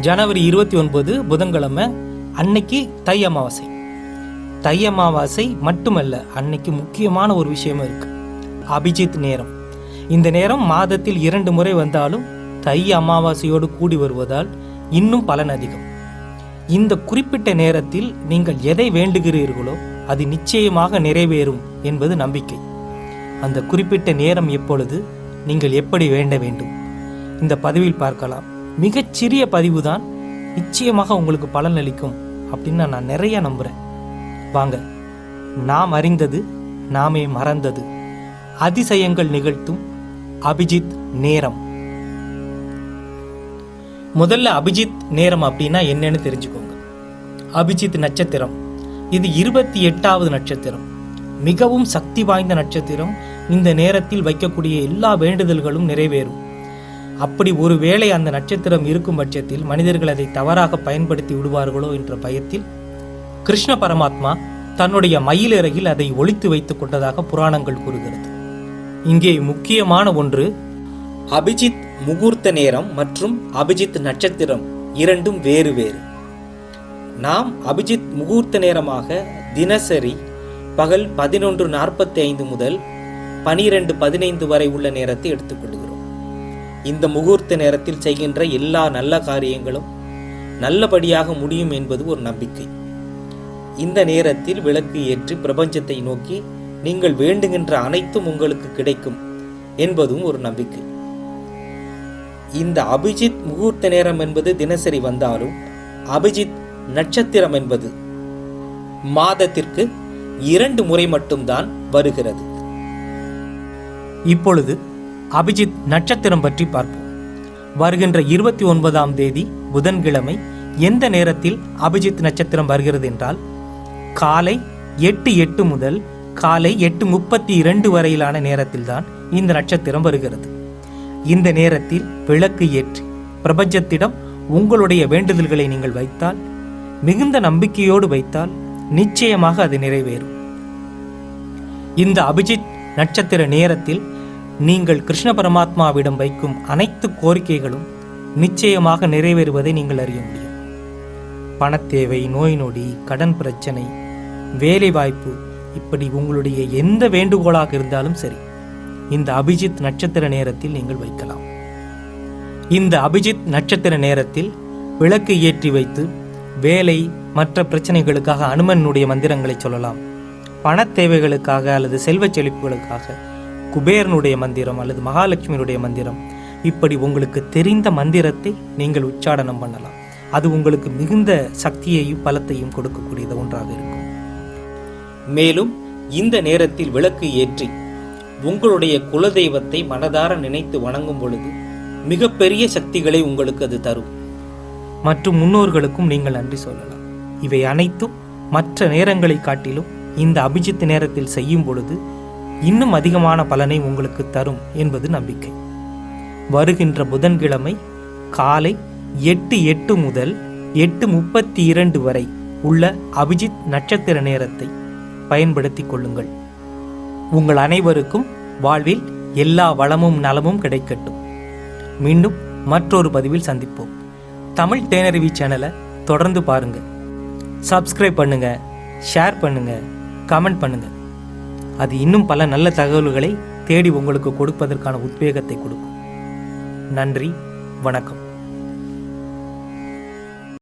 ஜனவரி இருபத்தி ஒன்பது புதன்கிழமை அன்னைக்கு தை அமாவாசை. தை அமாவாசை மட்டுமல்ல அன்னைக்கு முக்கியமான ஒரு விஷயமும் இருக்கு. அபிஜித் நேரம். இந்த நேரம் மாதத்தில் இரண்டு முறை வந்தாலும் தை அமாவாசையோடு கூடி வருவதால் இன்னும் பலன் அதிகம். இந்த குறிப்பிட்ட நேரத்தில் நீங்கள் எதை வேண்டுகிறீர்களோ அது நிச்சயமாக நிறைவேறும் என்பது நம்பிக்கை. அந்த குறிப்பிட்ட நேரம் எப்பொழுது நீங்கள் எப்படி வேண்ட வேண்டும்? இந்த பதிவில் பார்க்கலாம். மிகச்சிறிய பதிவு தான் நிச்சயமாக உங்களுக்கு பலன் அளிக்கும் அப்படின்னு நான் நிறைய நம்புகிறேன் வாங்க நாம் அறிந்தது நாமே மறந்தது. அதிசயங்கள் நிகழ்த்தும் அபிஜித் நேரம். முதல்ல அபிஜித் நேரம் அப்படின்னா என்னன்னு தெரிஞ்சுக்கோங்க. அபிஜித் நட்சத்திரம். இது இருபத்தி எட்டாவது நட்சத்திரம். மிகவும் சக்தி வாய்ந்த நட்சத்திரம். இந்த நேரத்தில் வைக்கக்கூடிய எல்லா வேண்டுதல்களும் நிறைவேறும். அப்படி ஒருவேளை அந்த நட்சத்திரம் இருக்கும் பட்சத்தில் மனிதர்கள் அதை தவறாக பயன்படுத்தி விடுவார்களோ என்ற பயத்தில் கிருஷ்ண பரமாத்மா தன்னுடைய மயிலிறகில் அதை ஒழித்து வைத்துக் கொண்டதாக புராணங்கள் கூறுகிறது. இங்கே முக்கியமான ஒன்று அபிஜித் முகூர்த்த நேரம் மற்றும் அபிஜித் நட்சத்திரம் இரண்டும் வேறு வேறு. நாம் அபிஜித் முகூர்த்த நேரமாக தினசரி பகல் பதினொன்று நாற்பத்தி ஐந்து முதல் பனிரெண்டு பதினைந்து வரை உள்ள நேரத்தை எடுத்துக்கொள்கிறோம். இந்த முகூர்த்த நேரத்தில் செய்கின்ற எல்லா நல்ல காரியங்களும் நல்லபடியாக முடியும் என்பது ஒரு நம்பிக்கை. இந்த நேரத்தில் விளக்கு ஏற்றி பிரபஞ்சத்தை நோக்கி நீங்கள் வேண்டுகின்ற அனைத்தும் உங்களுக்கு கிடைக்கும் என்பதும் ஒரு நம்பிக்கை. இந்த அபிஜித் முகூர்த்த நேரம் என்பது தினசரி வந்தாலும் அபிஜித் நட்சத்திரம் என்பது மாதத்திற்கு இரண்டு முறை மட்டும்தான் வருகிறது. இப்பொழுது அபிஜித் நட்சத்திரம் பற்றி பார்ப்போம். வருகின்ற இருபத்தி ஒன்பதாம் தேதி புதன்கிழமை எந்த நேரத்தில் அபிஜித் நட்சத்திரம் வருகிறது என்றால் காலை எட்டு எட்டு முதல் காலை எட்டு முப்பத்தி இரண்டு வரையிலான நேரத்தில்தான் இந்த நட்சத்திரம் வருகிறது. இந்த நேரத்தில் விளக்கு ஏற்றி பிரபஞ்சத்திடம் உங்களுடைய வேண்டுதல்களை நீங்கள் வைத்தால் மிகுந்த நம்பிக்கையோடு வைத்தால் நிச்சயமாக அது நிறைவேறும். இந்த அபிஜித் நட்சத்திர நேரத்தில் நீங்கள் கிருஷ்ண பரமாத்மாவிடம் வைக்கும் அனைத்து கோரிக்கைகளும் நிச்சயமாக நிறைவேறுவதை நீங்கள் அறிய முடியும். பணத்தேவை நோய் நொடி கடன் பிரச்சனை வேலைவாய்ப்பு இப்படி உங்களுடைய எந்த வேண்டுகோளாக இருந்தாலும் சரி இந்த அபிஜித் நட்சத்திர நேரத்தில் நீங்கள் வைக்கலாம். இந்த அபிஜித் நட்சத்திர நேரத்தில் விளக்கு ஏற்றி வைத்து வேலை மற்ற பிரச்சனைகளுக்காக அனுமனுடைய மந்திரங்களை சொல்லலாம். பணத் தேவைகளுக்காக அல்லது செல்வச் செழிப்புகளுக்காக குபேரனுடைய மந்திரம் அல்லது மகாலட்சுமியினுடைய மந்திரம். இப்படி உங்களுக்கு தெரிந்த மந்திரத்தை நீங்கள் உச்சாடனம் பண்ணலாம். அது உங்களுக்கு மிகுந்த சக்தியையும் பலத்தையும் கொடுக்கக்கூடியது ஒன்றாக இருக்கும். மேலும் இந்த நேரத்தில் விளக்கு ஏற்றி உங்களுடைய குலதெய்வத்தை மனதார நினைத்து வணங்கும் பொழுது மிகப்பெரிய சக்திகளை உங்களுக்கு அது தரும். மற்றும் முன்னோர்களுக்கும் நீங்கள் நன்றி சொல்லலாம். இவை அனைத்தும் மற்ற நேரங்களை காட்டிலும் இந்த அபிஜித் நேரத்தில் செய்யும் பொழுது இன்னும் அதிகமான பலனை உங்களுக்கு தரும் என்பது நம்பிக்கை. வருகின்ற புதன்கிழமை காலை எட்டு எட்டு முதல் எட்டு முப்பத்தி இரண்டு வரை உள்ள அபிஜித் நட்சத்திர நேரத்தை பயன்படுத்திக் கொள்ளுங்கள். உங்கள் அனைவருக்கும் வாழ்வில் எல்லா வளமும் நலமும் கிடைக்கட்டும். மீண்டும் மற்றொரு பதிவில் சந்திப்போம். தமிழ் தேனருவி சேனலை தொடர்ந்து பாருங்கள் சப்ஸ்கிரைப் பண்ணுங்கள் ஷேர் பண்ணுங்கள் கமெண்ட் பண்ணுங்கள் அது இன்னும் பல நல்ல தகவல்களை தேடி உங்களுக்கு கொடுப்பதற்கான உத்வேகத்தை கொடுக்கும். நன்றி வணக்கம்.